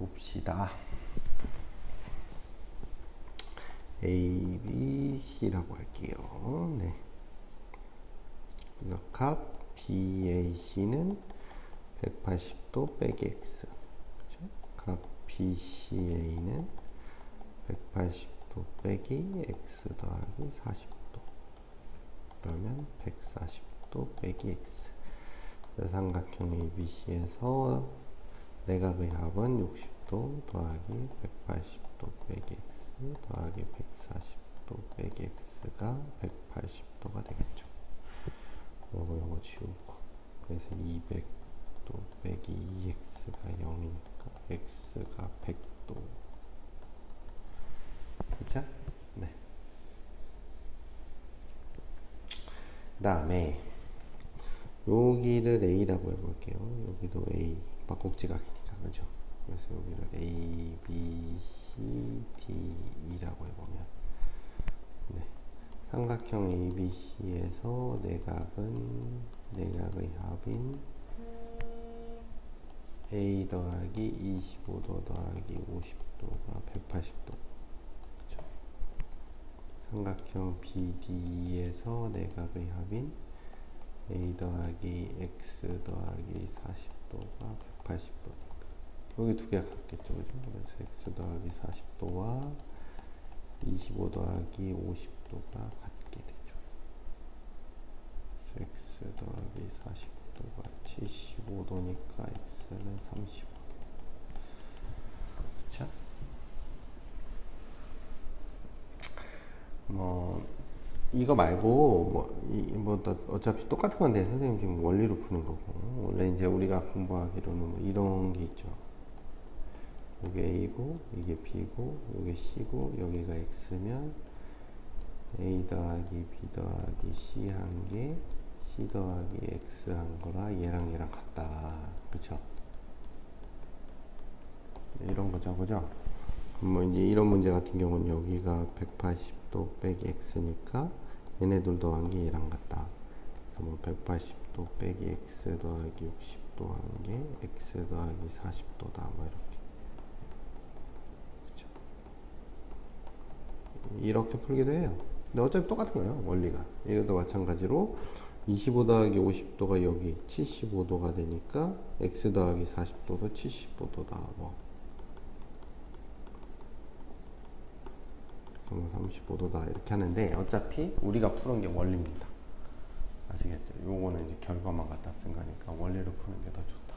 봅시다. A, B, C라고 할게요. 네. 그래서 값 BAC는 180도 빼기 X. 그죠? 값 BCA는 180도 빼기 X 더하기 40도. 그러면 140도 빼기 X. 삼각형 ABC에서 내각의 합은 60도 더하기 180도 빼기 x 더하기 140도 빼기 x가 180도가 되겠죠. 요거 요거 지우고 그래서 200도 빼기 2x가 0이니까 x가 100도 그죠? 네. 그 다음에 여기를 A라고 해볼게요. 여기도 A 막국지각이니까 그죠? 그래서 여기를 A, B, C, D라고 해보면 네. 삼각형 ABC에서 내각은 내각의 합인 A 더하기 25도 더하기 50도가 180도 그죠? 삼각형 BD에서 내각의 합인 a 더하기 x 더하기 40도가 180도니까. 여기 두 개가 같겠죠 그죠? 그래서 x 더하기 40도와 25 더하기 50도가 같게 되죠. x 더하기 40도가 75도니까 x는 35도 그쵸? 뭐 이거 말고 뭐, 이, 뭐또 어차피 똑같은 건데 선생님 지금 원리로 푸는 거고 원래 이제 우리가 공부하기로는 뭐 이런 게 있죠. 이게 A고 이게 B고 이게 C고 여기가 X면 A 더하기 B 더하기 C 한 개 C 더하기 X 한 거라 얘랑 얘랑 같다. 그쵸? 이런 거죠, 그죠? 뭐 이제 이런 문제 같은 경우는 여기가 180도 빼기 x니까 얘네들 더한 게 얘랑 같다. 그래서 뭐 180도 빼기 x 더하기 60도 한 게 x 더하기 40도다. 뭐 이렇게. 그쵸? 이렇게 풀기도 해요. 근데 어차피 똑같은 거예요. 원리가. 이것도 마찬가지로 25 더하기 50도가 여기 75도가 되니까 x 더하기 40도도 75도다. 뭐. 그래서 뭐 35도다 이렇게 하는데 어차피 우리가 푸는 게 원리입니다. 아시겠죠? 요거는 이제 결과만 갖다 쓴 거니까 원리로 푸는 게 더 좋다.